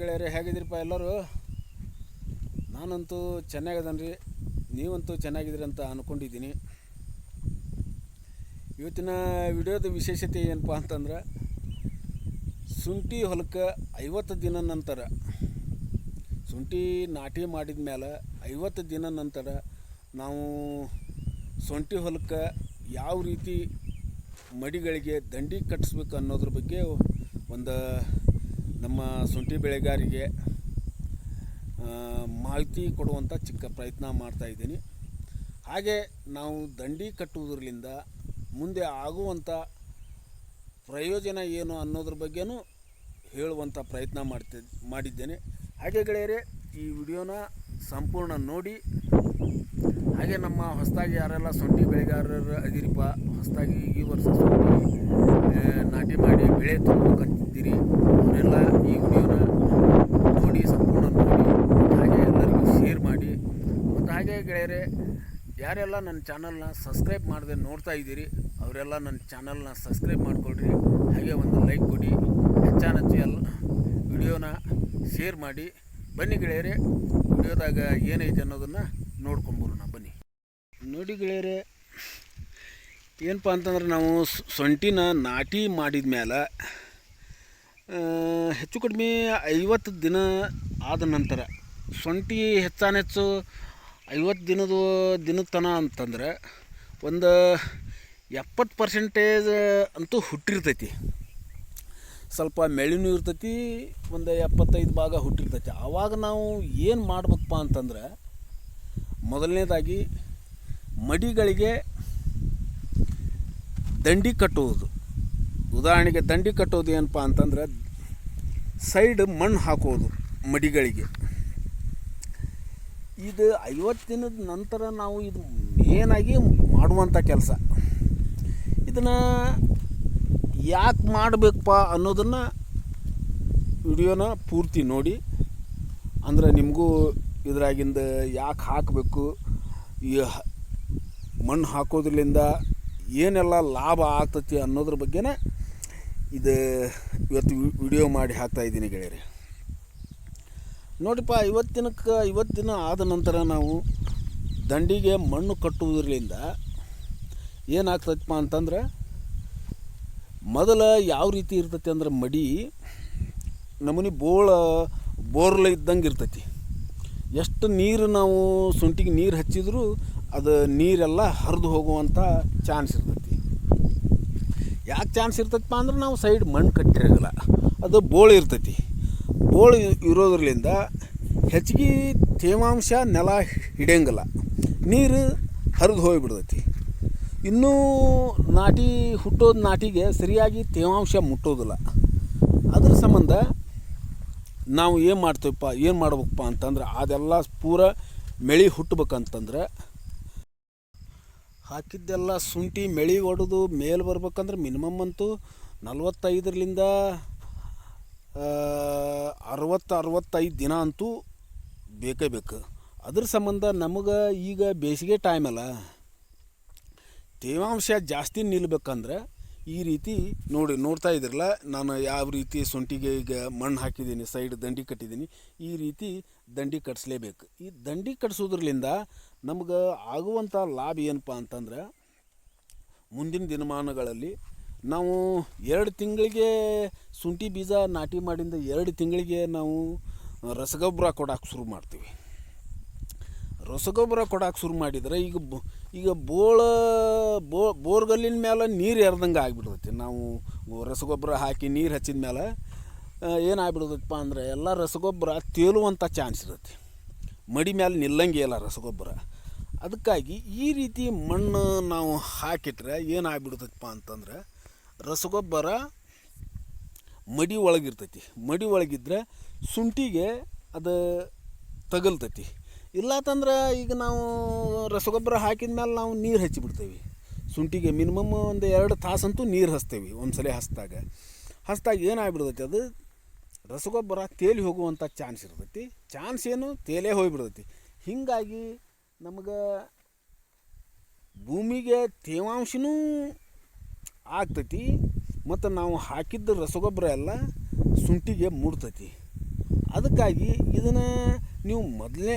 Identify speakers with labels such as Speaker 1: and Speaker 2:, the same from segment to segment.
Speaker 1: ಗೆಳೆಯರೆ, ಹೇಗಿದ್ದೀರಪ್ಪ ಎಲ್ಲರೂ? ನಾನಂತೂ ರೀ. ನೀವಂತೂ ಚೆನ್ನಾಗಿದ್ದೀರಿ ಅಂತ ಅಂದ್ಕೊಂಡಿದ್ದೀನಿ ಇವತ್ತಿನ ವಿಡಿಯೋದ ವಿಶೇಷತೆ ಏನಪ್ಪ ಅಂತಂದ್ರೆ, ಶುಂಠಿ ಹೊಲಕ್ಕೆ ಐವತ್ತು ದಿನ ನಂತರ, ಶುಂಠಿ ನಾಟಿ ಮಾಡಿದ ಮೇಲೆ ಐವತ್ತು ದಿನ ನಂತರ ನಾವು ಶುಂಠಿ ಹೊಲಕ್ಕೆ ಯಾವ ರೀತಿ ಮಡಿಗಳಿಗೆ ದಂಡಿ ಕಟ್ಟಿಸ್ಬೇಕು ಅನ್ನೋದ್ರ ಬಗ್ಗೆ ಒಂದು ನಮ್ಮ ಶುಂಠಿ ಬೆಳೆಗಾರಿಗೆ ಮಾಹಿತಿ ಕೊಡುವಂಥ ಚಿಕ್ಕ ಪ್ರಯತ್ನ ಮಾಡ್ತಾಯಿದ್ದೀನಿ ಹಾಗೆ ನಾವು ದಂಡಿ ಕಟ್ಟುವುದರಿಂದ ಮುಂದೆ ಆಗುವಂಥ ಪ್ರಯೋಜನ ಏನು ಅನ್ನೋದ್ರ ಬಗ್ಗೆನೂ ಹೇಳುವಂಥ ಪ್ರಯತ್ನ ಮಾಡ್ತಿ, ಮಾಡಿದ್ದೇನೆ. ಹಾಗೆ ಗೆಳೆಯರೆ, ಈ ವಿಡಿಯೋನ ಸಂಪೂರ್ಣ ನೋಡಿ. ಹಾಗೆ ನಮ್ಮ ಹೊಸದಾಗಿ ಯಾರೆಲ್ಲ ಶುಂಠಿ ಬೆಳೆಗಾರರು ಅದಿರಿಪ, ಹೊಸದಾಗಿ ಈ ವರ್ಷ ನಾಟಿ ಮಾಡಿ ಬೆಳೆ ತುಂಬಬೇಕಂತಿದ್ದೀರಿ ಅವರೆಲ್ಲ ಈ ವಿಡಿಯೋನ ನೋಡಿ ಸಂಪೂರ್ಣ ನೋಡಿ ಮತ್ತು ಹಾಗೆ ಎಲ್ಲರಿಗೂ ಶೇರ್ ಮಾಡಿ ಮತ್ತು ಹಾಗೆ ಗೆಳೆಯರೆ ಯಾರೆಲ್ಲ ನನ್ನ ಚಾನಲ್ನ ಸಬ್ಸ್ಕ್ರೈಬ್ ಮಾಡದೆ ನೋಡ್ತಾ ಇದ್ದೀರಿ, ಅವರೆಲ್ಲ ನನ್ನ ಚಾನಲ್ನ ಸಬ್ಸ್ಕ್ರೈಬ್ ಮಾಡಿಕೊಡ್ರಿ ಹಾಗೆ ಒಂದು ಲೈಕ್ ಕೊಡಿ ಹೆಚ್ಚಾನೆಚ್ಚು ಎಲ್ಲ ವಿಡಿಯೋನ ಶೇರ್ ಮಾಡಿ. ಬನ್ನಿ ಗೆಳೆಯರೆ, ವಿಡಿಯೋದಾಗ ಏನೈತೆ ಅನ್ನೋದನ್ನು ನೋಡ್ಕೊಂಬರೋಣ, ಬನ್ನಿ. ನೋಡಿ ಗೆಳೆಯರೆ, ಏನಪ್ಪ ಅಂತಂದ್ರೆ ನಾವು ಸೊಂಟಿನ ನಾಟಿ ಮಾಡಿದ ಮೇಲೆ ಹೆಚ್ಚು ಕಡಿಮೆ ಐವತ್ತು ದಿನ ಆದ ನಂತರ, ಸೊಂಟಿ ಹೆಚ್ಚಾನೆಚ್ಚು ಐವತ್ತು ದಿನದ ದಿನದ ತನ ಅಂತಂದ್ರೆ ಒಂದು ಎಪ್ಪತ್ತು ಪರ್ಸೆಂಟೇಜ್ ಅಂತೂ ಹುಟ್ಟಿರ್ತೈತಿ. ಸ್ವಲ್ಪ ಮೆಳಿನೂ ಇರ್ತೈತಿ, ಒಂದು ಎಪ್ಪತ್ತೈದು ಭಾಗ ಹುಟ್ಟಿರ್ತೈತಿ. ಆವಾಗ ನಾವು ಏನು ಮಾಡ್ಬೇಕಪ್ಪ ಅಂತಂದ್ರೆ, ಮೊದಲನೇದಾಗಿ ಮಡಿಗಳಿಗೆ ದಂಡಿ ಕಟ್ಟುವುದು. ಉದಾಹರಣೆಗೆ ದಂಡಿ ಕಟ್ಟೋದು ಏನಪ್ಪ ಅಂತಂದ್ರೆ, ಸೈಡ್ ಮಣ್ಣು ಹಾಕೋದು ಮಡಿಗಳಿಗೆ. ಇದು ಐವತ್ತು ದಿನದ ನಂತರ ನಾವು ಇದು ಮೇನಾಗಿ ಮಾಡುವಂಥ ಕೆಲಸ. ಇದನ್ನು ಯಾಕೆ ಮಾಡಬೇಕಪ್ಪ ಅನ್ನೋದನ್ನು ವಿಡಿಯೋನ ಪೂರ್ತಿ ನೋಡಿ. ಅಂದ್ರೆ ನಿಮಗೂ ಇದರಾಗಿಂದ ಯಾಕೆ ಹಾಕಬೇಕು, ಈ ಮಣ್ಣು ಹಾಕೋದ್ರಿಂದ ಏನೆಲ್ಲ ಲಾಭ ಆಗ್ತತಿ ಅನ್ನೋದ್ರ ಬಗ್ಗೆನೇ ಇದು ಇವತ್ತು ವಿಡಿಯೋ ಮಾಡಿ ಹಾಕ್ತಾಯಿದ್ದೀನಿ ಗೆಳೆಯರೆ. ನೋಡಿಪ್ಪ ಇವತ್ತಿನಕ್ಕೆ ಇವತ್ತಿನ ಆದ ನಂತರ ನಾವು ದಂಡಿಗೆ ಮಣ್ಣು ಕಟ್ಟುವುದರಿಂದ ಏನಾಗ್ತೈತಪ್ಪ ಅಂತಂದ್ರೆ ಮೊದಲ ಯಾವ ರೀತಿ ಇರ್ತೈತಿ ಅಂದ್ರೆ ಮಡಿ ನಮೂನಿ ಬೋಳ, ಬೋರ್ಲ ಇದ್ದಂಗೆ ಇರ್ತೈತಿ. ಎಷ್ಟು ನೀರು ನಾವು ಸುಂಟಿಗೆ ನೀರು ಹಚ್ಚಿದ್ರೂ ಅದು ನೀರೆಲ್ಲ ಹರಿದು ಹೋಗುವಂಥ ಚಾನ್ಸ್ ಇರ್ತೈತಿ. ಯಾಕೆ ಚಾನ್ಸ್ ಇರ್ತೈತಪ್ಪ ಅಂದ್ರೆ ನಾವು ಸೈಡ್ ಮಣ್ಣು ಕಟ್ಟಿರೋಲ್ಲ ಅದು ಬೋಳ ಇರ್ತೈತಿ. ಬೋಳು ಇರೋದ್ರಿಂದ ಹೆಚ್ಚಿಗೆ ತೇವಾಂಶ ನೆಲ ಹಿಡಿಯಂಗಿಲ್ಲ. ನೀರು ಹರಿದು ಹೋಗಿಬಿಡ್ತೈತಿ. ಇನ್ನೂ ನಾಟಿ ಹುಟ್ಟೋದು ನಾಟಿಗೆ ಸರಿಯಾಗಿ ತೇವಾಂಶ ಮುಟ್ಟೋದಿಲ್ಲ. ಅದ್ರ ಸಂಬಂಧ ನಾವು ಏನು ಮಾಡ್ತೀವಪ್ಪ, ಏನು ಮಾಡ್ಬೇಕಪ್ಪ ಅಂತಂದ್ರೆ ಅದೆಲ್ಲ ಪೂರ ಮೆಳಿ ಹುಟ್ಟಬೇಕಂತಂದ್ರೆ ಹಾಕಿದ್ದೆಲ್ಲ ಶುಂಠಿ ಮೆಳಿ ಹೊಡೆದು ಮೇಲೆ ಬರ್ಬೇಕಂದ್ರೆ ಮಿನಿಮಮ್ ಅಂತೂ ನಲ್ವತ್ತೈದರಿಂದ ಅರವತ್ತು ಅರವತ್ತೈದು ದಿನ ಅಂತೂ ಬೇಕೇ ಬೇಕು. ಅದ್ರ ಸಂಬಂಧ ನಮಗೆ ಈಗ ಬೇಸಿಗೆ ಟೈಮಲ್ಲ ತೇವಾಂಶ ಜಾಸ್ತಿ ನಿಲ್ಬೇಕಂದ್ರೆ ಈ ರೀತಿ ನೋಡಿ ನೋಡ್ತಾ ಇದ್ರಲ್ಲ ನಾನು ಯಾವ ರೀತಿ ಸೊಂಟಿಗೆ ಈಗ ಮಣ್ಣು ಹಾಕಿದ್ದೀನಿ ಸೈಡ್ ದಂಡಿ ಕಟ್ಟಿದ್ದೀನಿ, ಈ ರೀತಿ ದಂಡಿ ಕಟ್ಸ್ಲೇಬೇಕು. ಈ ದಂಡಿ ಕಟ್ಸೋದ್ರಲಿಂದ ನಮ್ಗೆ ಆಗುವಂಥ ಲಾಭ ಏನಪ್ಪ ಅಂತಂದ್ರೆ, ಮುಂದಿನ ದಿನಮಾನಗಳಲ್ಲಿ ನಾವು ಎರಡು ತಿಂಗಳಿಗೆ ಶುಂಠಿ ಬೀಜ ನಾಟಿ ಮಾಡಿಂದ ಎರಡು ತಿಂಗಳಿಗೆ ನಾವು ರಸಗೊಬ್ಬರ ಕೊಡೋಕೆ ಶುರು ಮಾಡ್ತೀವಿ. ರಸಗೊಬ್ಬರ ಕೊಡೋಕೆ ಶುರು ಮಾಡಿದರೆ ಈಗ ಈಗ ಬೋಳ, ಬೋ, ಬೋರ್ಗಲ್ಲಿನ ಮೇಲೆ ನೀರು ಎರ್ದಂಗೆ ಆಗಿಬಿಡ್ತೈತಿ. ನಾವು ರಸಗೊಬ್ಬರ ಹಾಕಿ ನೀರು ಹಚ್ಚಿದ ಮೇಲೆ ಏನಾಗ್ಬಿಡ್ತೈತಪ್ಪ ಅಂದರೆ ಎಲ್ಲ ರಸಗೊಬ್ಬರ ತೇಲುವಂಥ ಚಾನ್ಸ್ ಇರುತ್ತೆ. ಮಡಿ ಮೇಲೆ ನಿಲ್ಲಂಗೆ ಇಲ್ಲ ರಸಗೊಬ್ಬರ. ಅದಕ್ಕಾಗಿ ಈ ರೀತಿ ಮಣ್ಣು ನಾವು ಹಾಕಿಟ್ರೆ ಏನಾಗ್ಬಿಡ್ತೈತಪ್ಪ ಅಂತಂದ್ರೆ ರಸಗೊಬ್ಬರ ಮಡಿ ಒಳಗಿರ್ತೈತಿ. ಮಡಿ ಒಳಗಿದ್ರೆ ಶುಂಠಿಗೆ ಅದು ತಗಲ್ತೈತಿ. ಇಲ್ಲಾತಂದ್ರೆ ಈಗ ನಾವು ರಸಗೊಬ್ಬರ ಹಾಕಿದ ಮೇಲೆ ನಾವು ನೀರು ಹಚ್ಚಿಬಿಡ್ತೇವೆ. ಶುಂಠಿಗೆ ಮಿನಿಮಮ್ ಒಂದು ಎರಡು ತಾಸಂತೂ ನೀರು ಹಚ್ತೇವೆ ಒಂದು ಸಲ ಹಸ್ದಾಗ ಹಚ್ದಾಗ ಏನಾಗ್ಬಿಡ್ತೈತಿ ಅದು ರಸಗೊಬ್ಬರ ತೇಲಿ ಹೋಗುವಂಥ ಚಾನ್ಸ್ ಇರ್ತೈತಿ. ಚಾನ್ಸ್ ಏನು ತೇಲೇ ಹೋಗಿಬಿಡ್ತೈತಿ. ಹೀಗಾಗಿ ನಮಗೆ ಭೂಮಿಗೆ ತೇವಾಂಶನೂ ಆಗ್ತೈತಿ, ಮತ್ತು ನಾವು ಹಾಕಿದ್ದ ರಸಗೊಬ್ಬರ ಎಲ್ಲ ಶುಂಠಿಗೆ ಮುಡ್ತೈತಿ. ಅದಕ್ಕಾಗಿ ಇದನ್ನು ನೀವು ಮೊದಲೇ,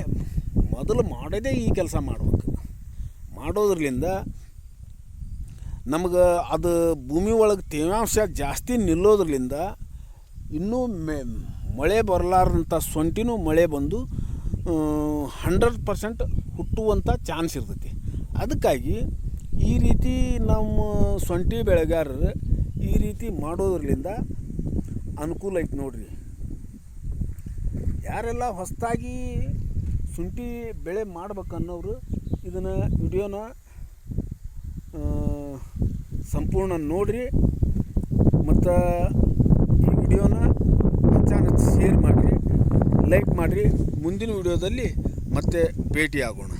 Speaker 1: ಮೊದಲು ಮಾಡೋದೇ ಈ ಕೆಲಸ ಮಾಡ್ಬೇಕು. ಮಾಡೋದ್ರಿಂದ ನಮ್ಗೆ ಅದು ಭೂಮಿ ಒಳಗೆ ತೇವಾಂಶ ಜಾಸ್ತಿ ನಿಲ್ಲೋದ್ರಲಿಂದ ಇನ್ನೂ ಮೆ, ಮಳೆ ಬರಲಾರಂಥ ಸೊಂಟಿನೂ ಮಳೆ ಬಂದು ಹಂಡ್ರೆಡ್ ಪರ್ಸೆಂಟ್ ಹುಟ್ಟುವಂಥ ಚಾನ್ಸ್ ಇರ್ತೈತಿ. ಅದಕ್ಕಾಗಿ ಈ ರೀತಿ ನಮ್ಮ ಸೊಂಟಿ ಬೆಳೆಗಾರರು ಈ ರೀತಿ ಮಾಡೋದ್ರಿಂದ ಅನುಕೂಲ ಐತೆ ನೋಡ್ರಿ. ಯಾರೆಲ್ಲ ಹೊಸದಾಗಿ ಶುಂಠಿ ಬೆಳೆ ಮಾಡ್ಬೇಕನ್ನೋರು ಇದನ್ನು ವಿಡಿಯೋನ ಸಂಪೂರ್ಣ ನೋಡಿರಿ. ಮತ್ತು ಈ ವಿಡಿಯೋನ ಹೆಚ್ಚಾನ ಶೇರ್ ಮಾಡಿರಿ, ಲೈಕ್ ಮಾಡಿರಿ. ಮುಂದಿನ ವಿಡಿಯೋದಲ್ಲಿ ಮತ್ತೆ ಭೇಟಿಯಾಗೋಣ.